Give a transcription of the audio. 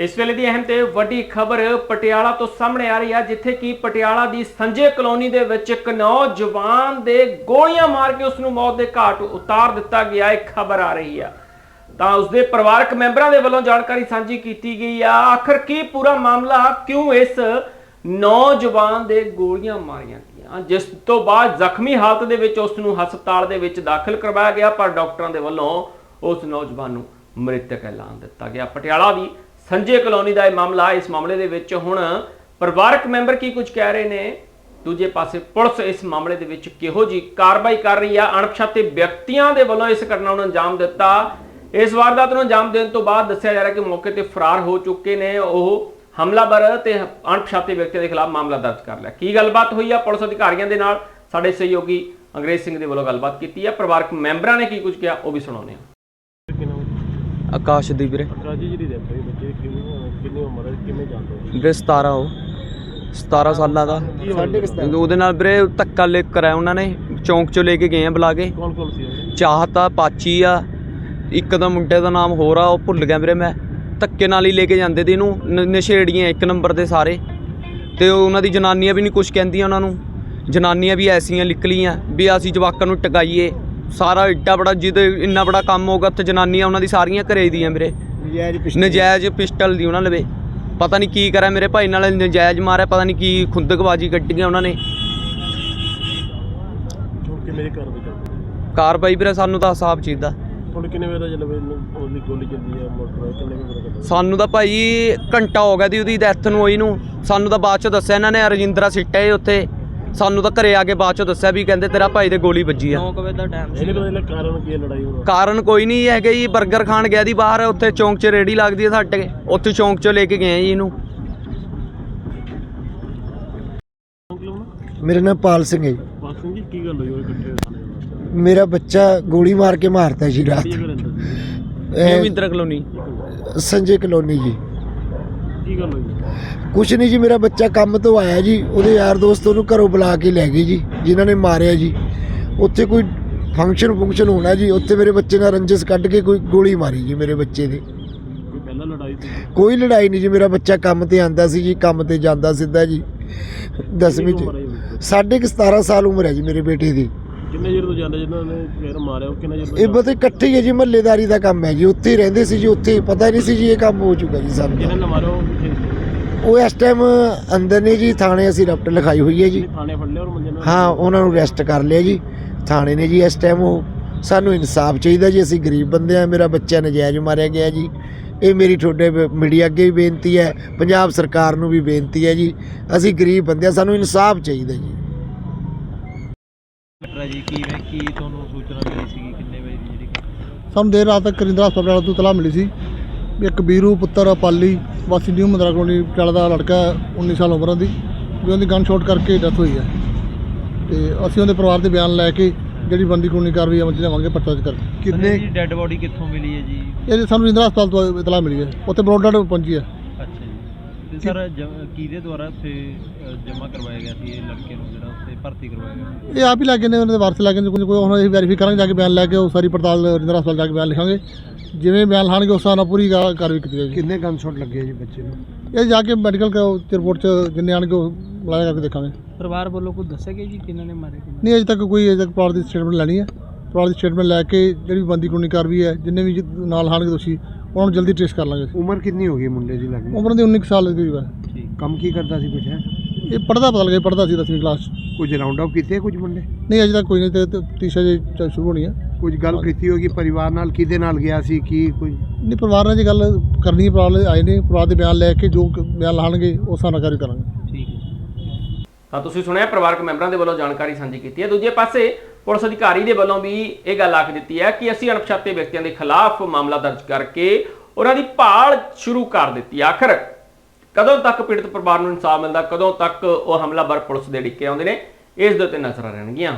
ਇਸ ਵੇਲੇ ਦੀ ਅਹਿਮ ਤੇ ਵੱਡੀ ਖਬਰ ਪਟਿਆਲਾ ਤੋਂ ਸਾਹਮਣੇ ਆ ਰਹੀ ਹੈ ਜਿੱਥੇ ਕਿ ਪਟਿਆਲਾ ਦੀ ਸੰਜੇ ਕਲੋਨੀ ਦੇ ਵਿੱਚ ਇੱਕ ਨੌਜਵਾਨ ਦੇ ਗੋਲੀਆਂ ਮਾਰ ਕੇ ਉਸ ਨੂੰ ਮੌਤ ਦੇ ਘਾਟ ਉਤਾਰ ਦਿੱਤਾ ਗਿਆ, ਇਹ ਖਬਰ ਆ ਰਹੀ ਹੈ ਤਾਂ ਉਸਦੇ ਪਰਿਵਾਰਕ ਮੈਂਬਰਾਂ ਦੇ ਵੱਲੋਂ ਜਾਣਕਾਰੀ ਸਾਂਝੀ ਕੀਤੀ ਗਈ ਆ। ਆਖਰ ਕੀ ਪੂਰਾ ਮਾਮਲਾ, ਕਿਉਂ ਇਸ ਨੌਜਵਾਨ ਦੇ ਗੋਲੀਆਂ ਮਾਰੀਆਂ ਗਈਆਂ? ਜਿਸ ਤੋਂ ਬਾਅਦ ਜ਼ਖਮੀ ਹਾਲਤ ਦੇ ਵਿੱਚ ਉਸ ਨੂੰ ਹਸਪਤਾਲ ਦੇ ਵਿੱਚ ਦਾਖਲ ਕਰਵਾਇਆ ਗਿਆ, ਪਰ ਡਾਕਟਰਾਂ ਦੇ ਵੱਲੋਂ ਉਸ ਨੌਜਵਾਨ ਨੂੰ ਮ੍ਰਿਤਕ ਐਲਾਨ ਦਿੱਤਾ ਗਿਆ। ਪਟਿਆਲਾ ਦੀ ਸੰਜੇ ਕਲੋਨੀ ਦਾ ਇਹ ਮਾਮਲਾ ਇਸ ਮਾਮਲੇ ਦੇ ਵਿੱਚ ਹੁਣ ਪਰਿਵਾਰਕ ਮੈਂਬਰ ਕੀ ਕੁਝ ਕਹਿ ਰਹੇ ਨੇ? ਦੂਜੇ ਪਾਸੇ ਪੁਲਿਸ ਇਸ ਮਾਮਲੇ ਦੇ ਵਿੱਚ ਕਿਹੋ ਜੀ ਕਾਰਵਾਈ ਕਰ ਰਹੀ ਆ? ਅਣਪਛਾਤੇ ਵਿਅਕਤੀਆਂ ਦੇ ਵੱਲੋਂ ਇਸ ਘਟਨਾ ਨੂੰ ਅੰਜਾਮ ਦਿੱਤਾ। ਇਸ ਵਾਰਦਾਤ ਨੂੰ ਅੰਜਾਮ ਦੇਣ ਤੋਂ ਬਾਅਦ ਦੱਸਿਆ ਜਾ ਰਿਹਾ ਕਿ ਮੌਕੇ ਤੇ ਫਰਾਰ ਹੋ ਚੁੱਕੇ ਨੇ ਉਹ ਹਮਲਾਵਰ ਤੇ ਅਣਪਛਾਤੇ ਵਿਅਕਤੀਆਂ ਦੇ ਖਿਲਾਫ ਮਾਮਲਾ ਦਰਜ ਕਰ ਲਿਆ। ਕੀ ਗੱਲਬਾਤ ਹੋਈ ਆ ਪੁਲਿਸ ਅਧਿਕਾਰੀਆਂ ਦੇ ਨਾਲ? ਸਾਡੇ ਸਹਿਯੋਗੀ ਅੰਗਰੇਜ਼ ਸਿੰਘ ਦੇ ਵੱਲੋਂ ਗੱਲਬਾਤ ਕੀਤੀ ਆ। ਪਰਿਵਾਰਕ ਮੈਂਬਰਾਂ ਨੇ ਕੀ ਕੁਝ ਕਿਹਾ ਉਹ ਵੀ ਸੁਣਾਉਂਦੇ ਹਾਂ। ਆਕਾਸ਼ਦੀਪ ਵੀਰੇ। ਕਾਜੀ ਜਿਹੜੀ ਡੈਥ ਹੋਈ ਬੱਚੇ ਕਿੰਨੀ ਕਿੰਨੀ ਉਮਰ ਹੈ ਕਿਵੇਂ ਜਾਂਦੇ ਹੋ? ਵੀਰੇ 17 ਉਹ 17 ਸਾਲਾਂ ਦਾ। ਉਹਦੇ ਨਾਲ ਵੀਰੇ ਧੱਕਾ ਲੈ ਕਰਾਇਆ ਉਹਨਾਂ ਨੇ ਚੌਂਕ ਚੋਂ ਲੈ ਕੇ ਗਏ ਆ ਬੁਲਾ ਕੇ। ਕੌਣ ਕੌਣ ਸੀ ਉਹ ਚਾਹਤਾ ਪਾਚੀ ਆ ਇੱਕ ਦਾ ਮੁੰਡੇ ਦਾ ਨਾਮ ਹੋਰ ਆ ਉਹ ਭੁੱਲ ਗਿਆ ਵੀਰੇ ਮੈਂ। ਧੱਕੇ ਨਾਲ ਹੀ ਲੈ ਕੇ ਜਾਂਦੇ ਤੇ ਇਹਨੂੰ ਨ- ਨਸ਼ੇੜੀਆਂ ਇੱਕ ਨੰਬਰ ਤੇ ਸਾਰੇ। ਤੇ ਉਹ ਉਹਨਾਂ ਦੀ ਜਨਾਨੀਆਂ ਵੀ ਨਹੀਂ ਕੁਝ ਕਹਿੰਦੀਆਂ ਉਹਨਾਂ ਨੂੰ। ਜਨਾਨੀਆਂ ਵੀ ਐਸੀਆਂ ਨਿਕਲੀਆਂ ਵੀ ਅਸੀਂ ਜਵਾਕਾਂ ਨੂੰ ਟਕਾਈਏ। ਸਾਰਾ ਏਡਾ ਬੜਾ ਜਿਹਦੇ ਇੰਨਾ ਬੜਾ ਕੰਮ ਹੋਗਾ ਤੇ ਜਨਾਨੀਆਂ ਉਹਨਾਂ ਦੀ ਸਾਰੀਆਂ ਘਰੇ ਦੀਆਂ ਵੀਰੇ। ਨਜਾਇਜ਼ ਪਿਸਟਲ ਦੀ ਉਹਨਾਂ ਲਵੇ। ਪਤਾ ਨਹੀਂ ਕੀ ਕਰਿਆ ਮੇਰੇ ਭਾਈ ਨਾਲ ਨਜਾਇਜ਼ ਮਾਰਿਆ ਪਤਾ ਨਹੀਂ ਕੀ ਖੁੰਦਕਬਾਜੀ ਕੱਢੀਆਂ ਉਹਨਾਂ ਨੇ। ਦੀ ਕਾਰਵਾਈ ਕਰਦੇ ਕਾਰਵਾਈ ਵੀਰੇ ਸਾਨੂੰ ਤਾਂ ਹਿਸਾਬ ਚਾਹੀਦਾ। ਹੁਣ ਕਿੰਨੇ ਦਾ ਜਲਵੇ ਉਹਦੀ ਗੋਲੀ ਚੱਲਦੀ ਹੈ ਮੋਟਰ ਕਿੰਨੇ ਦਾ ਸਾਨੂੰ ਤਾਂ ਭਾਈ ਘੰਟਾ ਹੋ ਗਿਆ ਦੀ ਉਹਦੀ ਡੈਥ ਨੂੰ ਹੋਈ ਨੂੰ। ਸਾਨੂੰ ਤਾਂ ਬਾਅਦ ਚ ਦੱਸਿਆ ਇਹਨਾਂ ਨੇ ਰਜਿੰਦਰਾ ਸਿੱਟਾ ਉੱਥੇ। ਸਾਨੂੰ ਤਾਂ ਘਰੇ ਆ ਕੇ ਬਾਅਦ ਚ ਦੱਸਿਆ ਵੀ ਕਹਿੰਦੇ ਤੇਰਾ ਭਾਈ ਦੇ ਗੋਲੀ ਵੱਜੀ ਆ। ਕਾਰਨ ਕੀ ਹੈ ਲੜਾਈ ਹੋਣ। ਦਾ ਕਾਰਨ ਕੋਈ ਨਹੀਂ ਹੈਗਾ ਜੀ 버ਗਰ ਖਾਣ ਗਿਆ ਦੀ ਬਾਹਰ ਉੱਥੇ ਚੌਂਕ 'ਚ ਰੇੜੀ ਲੱਗਦੀ ਹੈ ਸਾਡੇ। ਉੱਥੇ ਚੌਂਕ 'ਚੋਂ ਲੈ ਕੇ ਗਏ ਆ ਜੀ ਇਹਨੂੰ। ਮੇਰਾ ਨਾਮ ਪਾਲ ਸਿੰਘ ਹੈ ਜੀ। ਬਾਤ ਸਿੰਘ ਜੀ ਕੀ ਗੱਲ ਹੋਈ ਉਹ ਇਕੱਠੇ ਥਾਣੇ ਨਾਲ ਮੇਰਾ ਬੱਚਾ ਗੋਲੀ ਮਾਰ ਕੇ ਮਾਰਤਾ ਜੀ ਰਾਤ। ਇਹ ਮਹਿੰਦਰਾ ਕਲੋਨੀ। ਸੰਜੇ ਕਲੋਨੀ ਜੀ। ਕੀ ਗੱਲ ਹੋਈ? ਕੁਛ ਨਹੀਂ ਜੀ ਮੇਰਾ ਬੱਚਾ ਕੰਮ ਤੋਂ ਆਇਆ ਜੀ। ਉਹਦੇ ਯਾਰ ਦੋਸਤ ਉਹਨੂੰ ਘਰੋਂ ਬੁਲਾ ਕੇ ਲੈ ਗਏ ਜੀ ਜਿਨ੍ਹਾਂ ਨੇ ਮਾਰਿਆ ਜੀ। ਉੱਥੇ ਕੋਈ ਫੰਕਸ਼ਨ ਫੰਕਸ਼ਨ ਹੋਣਾ ਜੀ ਉੱਥੇ ਮੇਰੇ ਬੱਚੇ ਨਾਲ ਰੰਜਸ ਕੱਢ ਕੇ ਕੋਈ ਗੋਲੀ ਮਾਰੀ ਜੀ ਮੇਰੇ ਬੱਚੇ ਦੇ। ਕੋਈ ਪਹਿਲਾਂ ਲੜਾਈ ਸੀ? ਕੋਈ ਲੜਾਈ ਨਹੀਂ ਜੀ ਮੇਰਾ ਬੱਚਾ ਕੰਮ ਤੇ ਆਂਦਾ ਸੀ ਜੀ ਕੰਮ ਤੇ ਜਾਂਦਾ ਸਿੱਧਾ ਜੀ। ਦਸਵੀਂ ਕਿੰਨੀ ਉਮਰ ਹੈ ਚ ਇਹਦੀ? ਸਾਢੇ ਕੁ 17 ਸਾਲ ਉਮਰ ਹੈ ਜੀ ਮੇਰੇ ਬੇਟੇ ਦੀ। ਕਿੰਨੇ ਚਿਰ ਤੋਂ ਜਾਂਦੇ ਜਿਨ੍ਹਾਂ ਨੇ ਫੇਰ ਮਾਰਿਆ ਉਹ ਕਿੰਨੇ ਚਿਰ ਤੋਂ ਇਹ ਬਤੇ ਇਕੱਠੇ ਹੀ ਜੀ ਮਹੱਲੇਦਾਰੀ ਦਾ ਕੰਮ ਹੈ ਜੀ ਉੱਥੇ ਹੀ ਰਹਿੰਦੇ ਸੀ ਜੀ ਉੱਥੇ ਹੀ ਪਤਾ ਹੀ ਨਹੀਂ ਸੀ ਜੀ ਇਹ ਕੰਮ ਹੋ ਚੁੱਕਾ ਜੀ ਸਾਨੂੰ ਜਿਹਨਾਂ ਨੇ ਮਾਰਿਆ ਉਹ ਕਿੱਥੇ ਸੀ? ਉਹ ਇਸ ਟਾਈਮ ਅੰਦਰ ਨੇ ਜੀ ਥਾਣੇ ਅਸੀਂ ਰਪਟ ਲਿਖਾਈ ਹੋਈ ਹੈ ਜੀ। ਜਿਹਨੇ ਥਾਣੇ ਫੜ ਲਿਆ ਔਰ ਮੁੰਡੇ ਨੂੰ ਹਾਂ ਉਹਨਾਂ ਨੂੰ ਅਰੈਸਟ ਕਰ ਲਿਆ ਜੀ। ਥਾਣੇ ਨੇ ਜੀ ਇਸ ਟਾਈਮ ਉਹ ਸਾਨੂੰ ਇਨਸਾਫ ਚਾਹੀਦਾ ਜੀ ਅਸੀਂ ਗਰੀਬ ਬੰਦੇ ਆ ਮੇਰਾ ਬੱਚਾ ਨਜਾਇਜ਼ ਮਾਰਿਆ ਗਿਆ ਜੀ। ਇਹ ਮੇਰੀ ਤੁਹਾਡੇ ਮੀਡੀਆ ਅੱਗੇ ਵੀ ਬੇਨਤੀ ਹੈ ਪੰਜਾਬ ਸਰਕਾਰ ਨੂੰ ਵੀ ਬੇਨਤੀ ਹੈ ਜੀ। ਅਸੀਂ ਗਰੀਬ ਬੰਦੇ ਆ ਸਾਨੂੰ ਇਨਸਾਫ ਚਾਹੀਦਾ ਜੀ। ਜੀ? ਕੀ ਵੇ ਕੀ ਤੁਹਾਨੂੰ ਸੂਚਨਾ ਮਿਲੀ ਸੀਗੀ? ਕਿੰਨੇ ਵਜੇ ਦੀ ਜਿਹੜੀ ਸਾਨੂੰ ਦੇਰ ਰਾਤ ਤੱਕ ਕਰਿੰਦਰਾ ਹਸਪਤਾਲ ਤੋਂ ਤਲਾਹ ਮਿਲੀ ਸੀ। ਵੀ ਇੱਕ ਵੀਰੂ ਪੁੱਤਰ ਪਾਲੀ ਵਾਸੀ ਨਿਊ ਮੰਦਰਾ ਕਲੋਨੀ ਪਟਿਆਲਾ ਦਾ ਲੜਕਾ ਹੈ, 19 ਸਾਲ ਉਮਰ ਦੀ ਵੀ ਉਹਦੀ ਗਨ ਸ਼ਾਟ ਕਰਕੇ ਡੈਥ ਹੋਈ ਹੈ। ਤੇ ਅਸੀਂ ਉਹਦੇ ਪਰਿਵਾਰ ਦੇ ਬਿਆਨ ਲੈ ਕੇ ਜਿਹੜੀ ਬੰਦੀ ਕਾਨੂੰਨੀ ਕਾਰਵਾਈ ਅਮਲ ਚ ਲਿਆਵਾਂਗੇ ਪਰਚਾ ਦਰਜ ਕਰਕੇ ਕਿੰਨੇ ਜੀ ਡੈੱਡ ਬੋਡੀ ਕਿੱਥੋਂ ਮਿਲੀ ਹੈ ਜੀ? ਇਹ ਸਾਨੂੰ ਰਿੰਦਰਾ ਹਸਪਤਾਲ ਤੋਂ ਇਤਲਾਹ ਮਿਲੀ ਹੈ। ਉੱਥੇ ਬਰੋਡਰ ਪਹੁੰਚੀ ਹੈ। ਸਰ ਕਿਹਦੇ ਦੁਆਰਾ ਉੱਥੇ ਜਮ੍ਹਾਂ ਕਰਵਾਇਆ ਗਿਆ ਸੀ ਇਹ ਲੜਕੇ ਨੂੰ ਜਿਹੜਾ ਉੱਥੇ ਭਰਤੀ ਕਰਵਾਇਆ ਗਿਆ ਇਹ ਆਪ ਹੀ ਲੱਗੇ ਨੇ ਉਹਨਾਂ ਦੇ ਵਾਰਸ ਲੱਗੇ ਨੇ ਕੋਈ ਕੋਈ ਹੁਣ ਅਸੀਂ ਵੈਰੀਫਾਈ ਕਰਾਂਗੇ ਜਾ ਕੇ ਬਿਆਨ ਲੈ ਕੇ ਉਹ ਸਾਰੀ ਪੜਤਾਲ ਰਿੰਦਰਾ ਹਸਪਤਾਲ ਜਾ ਕੇ ਬਿਆਨ ਲਿਖਾਂਗੇ। ਜਿਵੇਂ ਬਿਆਨ ਲਾਣਗੇ ਉਸ ਨਾਲ ਪੂਰੀ ਕਾਰਵਾਈ ਕੀਤੀ ਜਾਏਗੀ। ਕਿੰਨੇ ਗਨ ਸ਼ਾਟ ਲੱਗੇ ਜੀ ਬੱਚੇ ਨੂੰ? ਇਹ ਜਾ ਕੇ ਮੈਡੀਕਲ ਰਿਪੋਰਟ ਚ ਜਿੰਨੇ ਆਣਗੇ ਉਹ ਲਾਇਆ ਕਰਕੇ ਦੇਖਾਂਗੇ। ਪਰਿਵਾਰ ਵੱਲੋਂ ਕੋਈ ਦੱਸਿਆ ਗਿਆ ਜੀ ਕਿਹਨਾਂ ਨੇ ਮਾਰੇ ਨਹੀਂ ਅਜੇ ਤੱਕ ਕੋਈ ਅਜੇ ਤੱਕ ਪਰਿਵਾਰ ਦੀ ਸਟੇਟਮੈਂਟ ਲੈਣੀ ਹੈ। ਪਰਿਵਾਰ ਦੀ ਸਟੇਟਮੈਂਟ ਲੈ ਕੇ ਜਿਹੜੀ ਬੰਦੀ ਕਾਨੂੰਨੀ ਕਾਰਵਾਈ ਹੈ ਜਿੰਨੇ ਵੀ ਨਾਲ ਹਾਣਗੇ ਦੋਸ਼ੀ ਉਹਨਾਂ ਨੂੰ ਜਲਦੀ ਟ੍ਰੇਸ ਕਰ ਲਾਂਗੇ ਉਮਰ ਕਿੰਨੀ ਹੋ ਗਈ ਮੁੰਡੇ ਦੀ ਲੱਗੀ ਉਮਰ ਦੇ 19 ਕੁ ਸਾਲ ਦੀ ਕਰੀਬ ਹੈ। ਕੰਮ ਕੀ ਕਰਦਾ ਸੀ ਕੁਝ ਹੈ? ਇਹ ਪੜਦਾ ਪਤਾ ਲੱਗਿਆ ਪੜਦਾ ਸੀ 10ਵੀਂ ਕਲਾਸ 'ਚ। ਕੁਝ ਰਾਉਂਡ ਅਪ ਕੀਤੇ ਕੁਝ ਮੁੰਡੇ? ਨਹੀਂ ਅਜੇ ਤੱਕ ਕੋਈ ਨਹੀਂ ਤੇ ਤੇ ਤੀਸਰਾ ਜੇ ਚ- ਸ਼ੁਰੂ ਹੋਣੀ ਹੈ ਕੁਝ ਗੱਲ ਕੀਤੀ ਹੋਗੀ ਪਰਿਵਾਰ ਨਾਲ ਕਿਹਦੇ ਨਾਲ ਗਿਆ ਸੀ ਕੀ ਕੋਈ ਨਹੀਂ ਪਰਿਵਾਰ ਨਾਲ ਜੇ ਗੱਲ ਕਰਨੀ ਹੈ ਪਰਿਵਾਰ ਨਾਲ ਆਏ ਨੇ ਪਰਿਵਾਰ ਦੇ ਬਿਆਨ ਲੈ ਕੇ ਜੋ ਕ- ਬਿਆਨ ਲਾਣਗੇ ਉਸ ਹਿਸਾਬ ਨਾਲ ਕਾਰਵਾਈ ਕਰਾਂਗੇ। ਤਾਂ ਤੁਸੀਂ ਸੁਣਿਆ, ਪਰਿਵਾਰਕ ਮੈਂਬਰਾਂ ਦੇ ਵੱਲੋਂ ਜਾਣਕਾਰੀ ਸਾਂਝੀ ਕੀਤੀ ਹੈ ਦੂਜੇ ਪਾਸੇ, ਪੁਲਿਸ ਅਧਿਕਾਰੀ ਦੇ ਵੱਲੋਂ ਵੀ ਇਹ ਗੱਲ ਆਖ ਦਿੱਤੀ ਹੈ ਕਿ ਅਸੀਂ ਅਣਪਛਾਤੇ ਵਿਅਕਤੀਆਂ ਦੇ ਖਿਲਾਫ ਮਾਮਲਾ ਦਰਜ ਕਰਕੇ ਉਹਨਾਂ ਦੀ ਭਾਲ ਸ਼ੁਰੂ ਕਰ ਦਿੱਤੀ ਹੈ। ਆਖਰ, ਕਦੋਂ ਤੱਕ ਪੀੜਤ ਪਰਿਵਾਰ ਨੂੰ ਇਨਸਾਫ ਮਿਲਦਾ, ਕਦੋਂ ਤੱਕ ਉਹ ਹਮਲਾਵਰ ਪੁਲਿਸ ਦੇ ਡਿੱਕੇ ਆਉਂਦੇ ਨੇ, ਇਸ ਦੇ ਉੱਤੇ ਨਜ਼ਰਾਂ ਰਹਿਣਗੀਆਂ